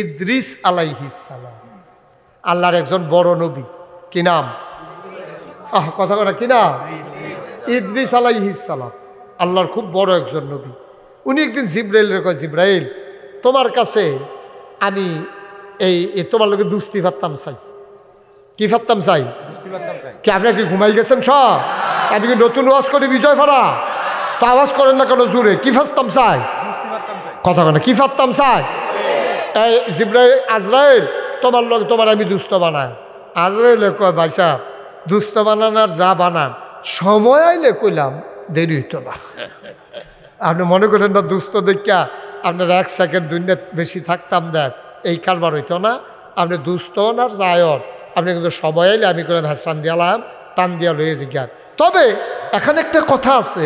ইদ্রিস আলাইহিসালাম আল্লাহর একজন বড় নবী। কি নাম? আহ কথা কথা কি নাম? ইদ্রিস আলাইহিসালাম আল্লাহর খুব বড় একজন নবী। উনি একদিন জিব্রাইলের কয় জিব্রাইল তোমার কাছে আমি এই তোমার লোকে দুস্তি ফাত্তাম চাই। কি ফাত্তাম চাই? কি আপনি কি ঘুমাই গেছেন সব? আমি কি নতুন ওয়াজ করি বিজয় ফারা তো আওয়াজ করেন না কেন জোরে? কি ফাস্তাম চাই? কথা কেন কি ফাত্তাম চাই? এই জিব্রাইল আজরাইল তোমার লোক তোমার আমি দুস্থ বানাই। আজরাইলে কয় ভাইসা দুস্থ বানান আর যা বানান সময় আইলে কইলাম দেরি হইতো না। আপনি মনে করেন না দুস্থ দেখা আপনার এক সেকেন্ড দুই মিনিট বেশি থাকতাম দেখ এই কারবার হইতো না। আপনি দুস্থ আর যায় আপনি কিন্তু সময় আইলে আমি করে ভ্যাসরান দিয়ালাম টান দিয়া লয়ে জিজ্ঞান তবে এখানে একটা কথা আছে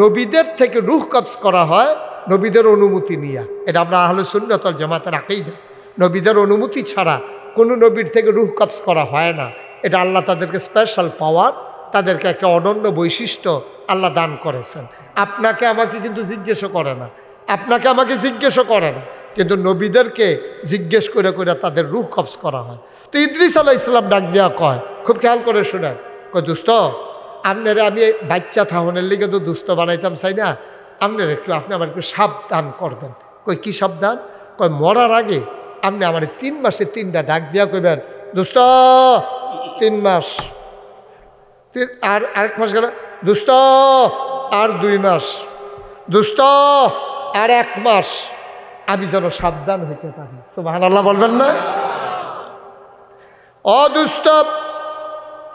নবীদের থেকে রুহ কবজ করা হয় নবীদের অনুমতি নিয়া। এটা আমরা আহলে সুন্নতল জামাতের আঁকেই দেয় নবীদের অনুমতি ছাড়া কোনো নবীর থেকে রুহ কবজ করা হয় না। এটা আল্লাহ তাদেরকে স্পেশাল পাওয়ার তাদেরকে একটা অনন্য বৈশিষ্ট্য আল্লাহ দান করেছেন। আপনাকে আমাকে কিন্তু জিজ্ঞেসও করে না। আপনাকে আমাকে জিজ্ঞেসও করে না। কিন্তু নবীদেরকে জিজ্ঞেস করে করে তাদের রুহ কবজ করা হয়। তো ইদ্রিস আলাহ ইসলাম ডাক দেওয়া কয়, খুব খেয়াল করে শোনেন। কয়, দুস্ত, আপনারা আমি বাচ্চা থাহনের লিগে তো দুস্থ বানাইতাম, চাই না? আপনার একটু আপনি আমার একটু সাবধান করবেন। কই, কি সাবধান? কয় মরার আগে আপনি আমার তিন মাসে তিনটা ডাক দিয়া কইবেন দুস্থ তিন মাস। আর আরেক মাস গেল দুস্থ আর দুই মাস। দুস্থ আর এক মাস। আমি যেন সাবধান হইতে পারি। সুবাহান আল্লাহ বলবেন না? অদুস্থ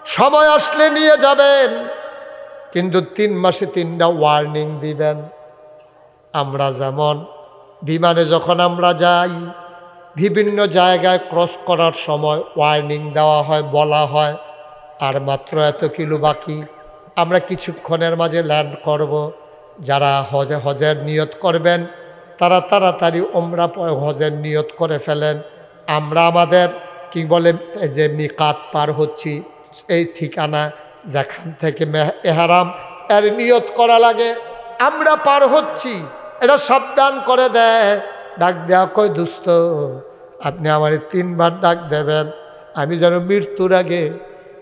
সময় আসলে নিয়ে যাবেন। কিন্তু তিন মাসে তিনটা ওয়ার্নিং দিবেন। আমরা যেমন, বিমানে যখন আমরা যাই, বিভিন্ন জায়গায় ক্রস করার সময় ওয়ার্নিং দেওয়া হয়, বলা হয়, আর মাত্র এত কিলো বাকি। আমরা কিছুক্ষণের মাঝে ল্যান্ড করব। যারা হজে হজের নিয়ত করবেন, তারা তাড়াতাড়ি ওমরা হজের নিয়ত করে ফেলেন। আমরা আমাদের, কি বলে যে মিকাত পার হচ্ছি, এই ঠিকানা যেখান থেকে এহারাম এর নিয়ত করা লাগে। আমরা পার হচ্ছি। এটা সাবধান করে দেয়। ডাক দেওয়া কই দুস্থ আপনি আমার তিনবার ডাক দেবেন। আমি যেন মৃত্যুর আগে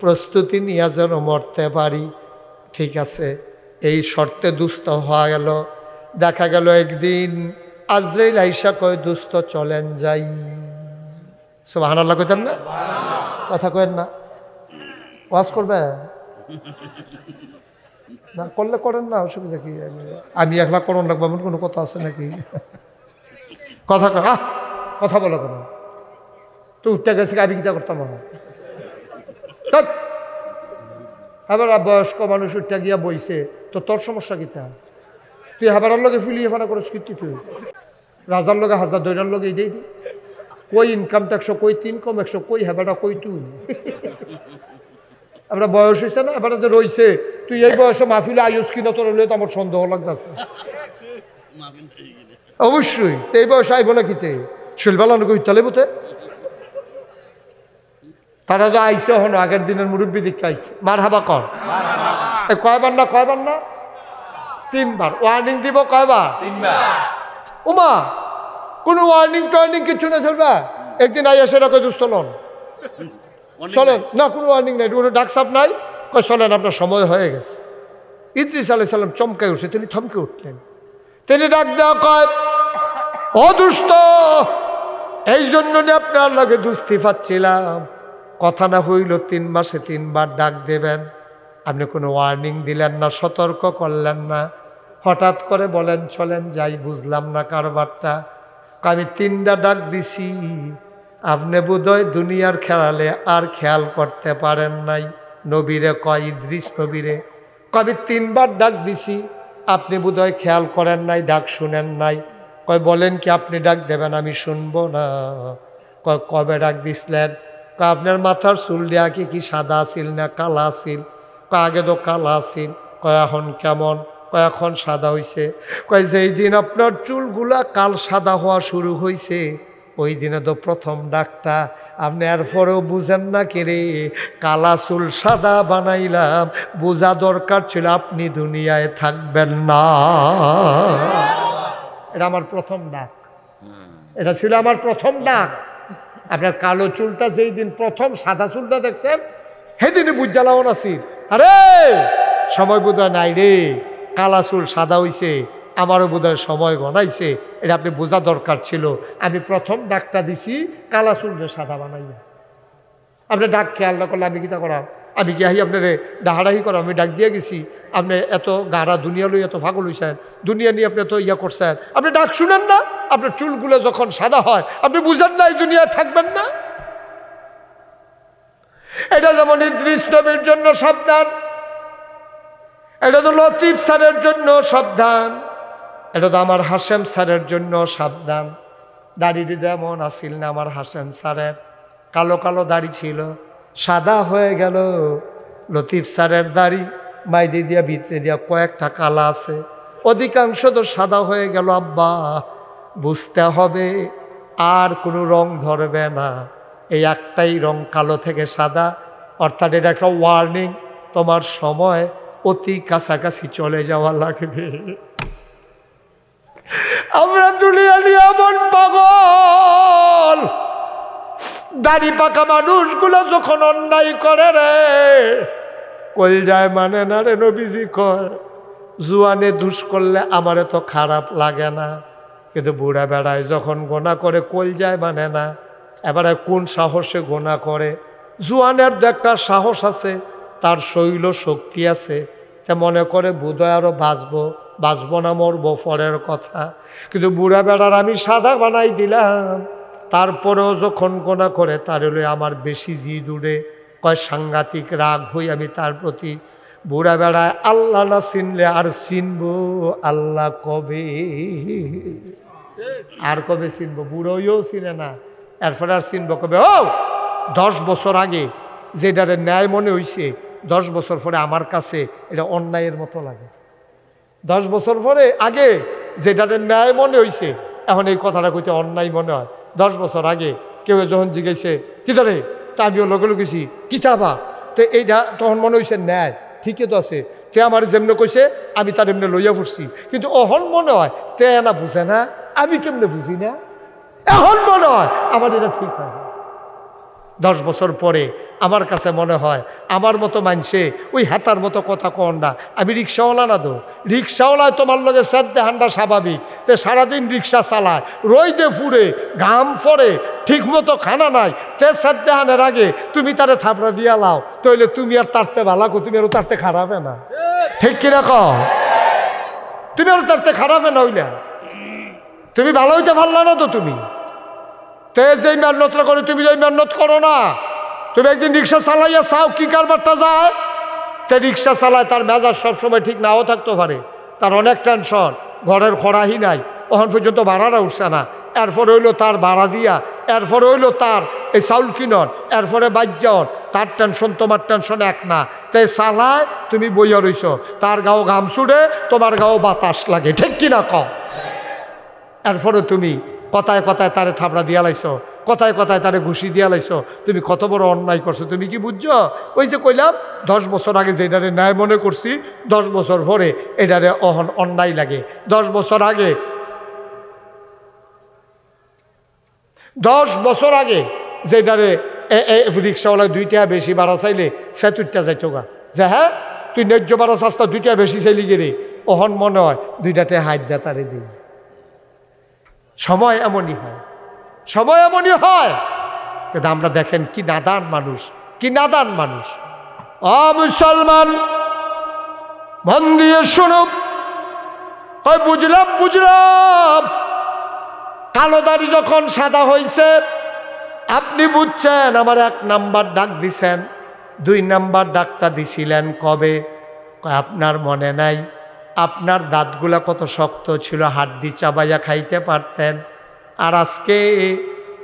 প্রস্তুতি নিয়ে যেন মরতে পারি। ঠিক আছে, এই শর্তে দুস্থ হওয়া গেল। দেখা গেল একদিন আজরাইল আইসা কয় দুস্থ চলেন যাই। সব আল্লাহ কইতেন না? কথা কয়েন না। ওয়াজ করবে না, করলে করেন না, অসুবিধা কি? আমি- আমি একলা করুন লাগবো, এমন কোনো কথা আছে নাকি? কথা আহ, কথা বলো কেন। তো উঠতে গেছে আমি কিতা করতাম। আবার? বয়স্ক মানুষ উঠতে গিয়া বইছে, তো তোর সমস্যা কিতা তুই হাবারের লগে ফুলিয়ে ফানা করস কি তুই? রাজার লগে হাজার দৈরার লগে এটাই দি। কই ইনকাম ট্যাক্স কই তিন কম একশো কই হেবাটা কই তুই? আমরা বয়স হয়েছে না এবারে যে রইছে তুই এই বয়সে মাহফিলে আয়ুষ কিনা তোর হলে তো আমার সন্দেহ লাগতেছে। অবশ্যই তো এই বয়সে আইব না কিতে শিলবালানো কই তালে বোতে তারা তো আইসে হন আগের দিনের মুরব্বী দিকে আইসে মার হাবা কর কয়বার না কয়বার না? তিনবার। ওয়ার্নিং দিব কয়বার? উমা কোনো ওয়ার্নিং টোয়ার্নিং কিছু না চলবে একদিন আইয়া সেটা কই দুস্থ লন? চলেন। না কোনো ওয়ার্নিং নাই কোনো ডাক সাপ নাই। কয় চলেন আপনার সময় হয়ে গেছে। ইদ্রিস আলাই সাল্লাম চমকায় উঠছে তিনি থমকে উঠলেন। তিনি ডাক দেওয়া কয় অদুষ্ট এই জন্য আপনার লগে দুস্থি পাচ্ছিলাম। কথা না হইল তিন মাসে তিনবার ডাক দেবেন। আপনি কোনো ওয়ার্নিং দিলেন না সতর্ক করলেন না। হঠাৎ করে বলেন চলেন যাই বুঝলাম না কারবারটা। আমি তিনটা ডাক দিছি। আপনি বোধহয় দুনিয়ার খেলালে আর খেয়াল করতে পারেন নাই। নবীরে কয়, ইদ্রিস নবীরে, কবে তিনবার ডাক দিছি, আপনি বোধহয় খেয়াল করেন নাই, ডাক শুনেন নাই। কয়, বলেন কি আপনি ডাক দেবেন, আমি শুনব না। কয়, কবে ডাক দিছিলেন? কয়, আপনার মাথার চুল দেয়া কি কি সাদা আছিল না কালা আছিল? কয়, আগে তো কালা আছিল, কয়, এখন কেমন? কয়, এখন সাদা হইছে। কয়, যেই দিন আপনার চুলগুলা কাল সাদা হওয়া শুরু হইছে ওই দিনে তো প্রথম ডাকটা। আপনি এরপরেও বুঝেন না কেরে কালা চুল সাদা বানাইলাম, বোঝা দরকার ছিল আপনি দুনিয়ায় থাকবেন না। এটা আমার প্রথম ডাক। এটা ছিল আমার প্রথম ডাক। আপনার কালো চুলটা যেই দিন প্রথম সাদা চুলটা দেখছেন, সেদিনই বুঝালাও নাসির। আরে, সময় বোধহয় নাই রে। কালা চুল সাদা হইছে। আমারও বোধহয় সময় গনাইছে, এটা আপনি বোঝা দরকার ছিল। আমি প্রথম ডাকটা দিছি, কালা চুলটা সাদা বানাইয়া। আপনি ডাক খেয়াল না করলে আমি কিতা করাম? আমি আহি আপনার ডাহাডাহি করাম? আমি ডাক দিয়ে গেছি, আপনি এত গাড়া দুনিয়া লই এত ফাগল হইছেন, দুনিয়া নিয়ে আপনি এত ইয়া করছেন। আপনি ডাক শুনেন না? আপনার চুলগুলো যখন সাদা হয়, আপনি বুঝেন না এই দুনিয়ায় থাকবেন না? এটা যেমন ইদ্রিস নবীর জন্য সাবধান, এটা তো লতিফ স্যারের জন্য সাবধান। এটা তো আমার হাসেম স্যারের জন্য সাবধান। দাড়িটি যেমন আসিল না আমার হাসেম স্যারের। কালো কালো দাড়ি ছিল। সাদা হয়ে গেল লতিফ স্যারের দাড়ি। মাইদি দিয়া ভিতরে দিয়া কয়েকটা কালা আছে। অধিকাংশ তো সাদা হয়ে গেল, আব্বা। বুঝতে হবে, আর কোনো রং ধরবে না। এই একটাই রং কালো থেকে সাদা। অর্থাৎ এটা একটা ওয়ার্নিং তোমার সময় অতি কাছাকাছি চলে যাওয়া লাগবে। আমরা দুনিয়া নিয়ে এমন পাগল। দাড়ি পাকা মানুষগুলো যখন অন্যায় করে রে কই যায় মানে না রে নবীজি কয়, জুয়ানে দুষ করলে আমারে তো খারাপ লাগে না। কিন্তু বুড়া বেড়ায় যখন গোনা করে কল যায় মানে না। এবারে কোন সাহসে গোনা করে? জুয়ানের তো একটা সাহস আছে, তার শৈল শক্তি আছে। তা মনে করে বোধহয় আরও বাঁচবো। বাঁচবো না, মরবো পরের কথা। কিন্তু বুড়া বেড়ার আমি সাদা বানাই দিলাম। তারপরেও যখন গোনা করে, তার হলে আমার বেশি জি দূরে কয় সাংঘাতিক রাগ হই আমি তার প্রতি। বুড়া বেড়ায়, আল্লাহ না চিনলে আর চিনব, আল্লাহ কবে? আর কবে চিনব? বুড়োইও চিনে না। এরপরে আর চিনব কবে? ও, দশ বছর আগে যেটারে ন্যায় মনে হইছে, দশ বছর পরে আমার কাছে এটা অন্যায়ের মতো লাগে। দশ বছর পরে আগে যেটারে ন্যায় মনে হইছে, এখন এই কথাটা কইতে অন্যায় মনে হয়। দশ বছর আগে কেউ যখন জিজ্ঞাসে কিতারে তা আমিও লগে লগেছি কিতাবা তো এইটা তখন মনে হইছে ন্যায়। ঠিকই তো আছে। তে আমার যেমনে কইছে, আমি তার এমনি লইয়া পড়ছি কিন্তু অহন মনে হয়, তে না বুঝে না, আমি কেমনে বুঝি না? এখন মনে হয়, আমার এটা ঠিক হয়। দশ বছর পরে আমার কাছে মনে হয়, আমার মতো মানছে ওই হাতার মতো কথা কন না। আমি রিক্সাওয়ালা না তো। রিক্সাওয়ালায় তোমার লগে সাদ্দে হান্ডা স্বাভাবিক। তে সারাদিন রিক্সা চালায় রইদে ফুরে ঘাম ফরে ঠিক মতো খানা নাই। তে সাদ্দে হানের আগে তুমি তারে থাপড়া দিয়া লাও, তাইলে তুমি আর তারতে ভালা কো, তুমি আর তারতে খারাপে না। ঠিক কিনা ক তুমি আর তারতে খারাপে না হইলে তুমি ভালো হইতে পারলা না তো তুমি। তে যেই মেহনতটা করে, তুমি যেই মেহনত করো না। তুমি একদিন রিক্সা চালাইয়া চাও, কি কারবারটা যায়? তে রিক্সা চালায়, তার মেজাজ সবসময় ঠিক নাও থাকতে পারে। তার অনেক টেনশন, ঘরের খরাহি নাই, ওখান পর্যন্ত ভাড়াটা উঠছে না। এরপরে হইল তার ভাড়া দিয়া, এরপরে হইল তার এই চাউল কিনন, এরপরে বাজ্যান তার টেনশন, তোমার টেনশন এক না। তাই চালায়, তুমি বইয়া রইছ। তার গাও ঘাম ছুড়ে, তোমার গাও বাতাস লাগে, ঠিক কিনা কম এরপরে তুমি কথায় কথায় তারে থাপড়া দিয়া লাইছো, কথায় কথায় তারে ঘুষি দিয়া লাইছো, তুমি কত বড় অন্যায় করছ, তুমি কি বুঝছ? ওই যে কইলাম, দশ বছর আগে যেটারে ন্যায় মনে করছি, দশ বছর পরে এটারে অহন অন্যায় লাগে। দশ বছর আগে, দশ বছর আগে যেটারে রিক্সাওয়ালা দুইটা বেশি ভাড়া চাইলে সে তুইটা যাইতো গা। যে হ্যাঁ তুই ন্যায্য ভাড়া চাস্তা দুইটা বেশি চাইলি গেলে অহন মনে হয় দুইটাতে হাত তারে দিই সময় এমনই হয়। সময় এমনই হয় কিন্তু আমরা দেখেন কি নাদান মানুষ, কি নাদান মানুষ। অ মুসলমান মন দিয়ে শুনো। হয় বুঝলাম বুঝলাম। কালো দাড়ি যখন সাদা হয়েছে আপনি বুঝছেন, আমার এক নাম্বার ডাক দিছেন। দুই নাম্বার ডাকটা দিছিলেন কবে? আপনার মনে নাই। আপনার দাঁতগুলা কত শক্ত ছিল, হাড্ডি চাবাইয়া খাইতে পারতেন। আর আজকে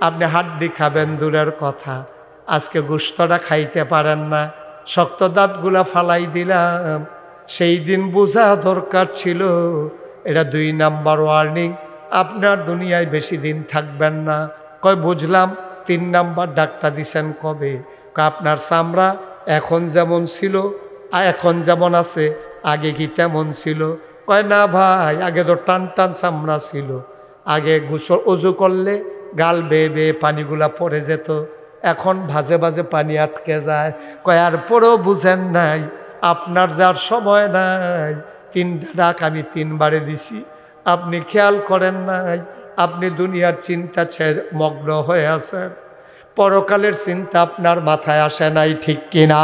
আপনি হাড্ডি খাবেন দূরের কথা। আজকে গুস্তটা খাইতে পারেন না। শক্ত দাঁতগুলা ফালাই দিলাম। সেই দিন বোঝা দরকার ছিল, এটা দুই নাম্বার ওয়ার্নিং। আপনার দুনিয়ায় বেশি দিন থাকবেন না। কয়, বুঝলাম তিন নাম্বার ডাকটা দিছেন কবে? আপনার চামড়া এখন যেমন ছিল আর এখন যেমন আছে আগে কি তেমন ছিল? কয়, না ভাই, আগে তো টান টান চামড়া ছিল। আগে গোসল, অজু করলে গাল বেয়ে বেয়ে পানিগুলা পড়ে যেত। এখন ভাজে ভাজে পানি আটকে যায়। কয়, আর পরেও বুঝেন নাই, আপনার যার সময় নাই। তিন ডাক আমি তিনবারে দিছি। আপনি খেয়াল করেন নাই, আপনি দুনিয়ার চিন্তা ছেড়ে মগ্ন হয়ে আছেন। পরকালের চিন্তা আপনার মাথায় আসে নাই ঠিক কিনা?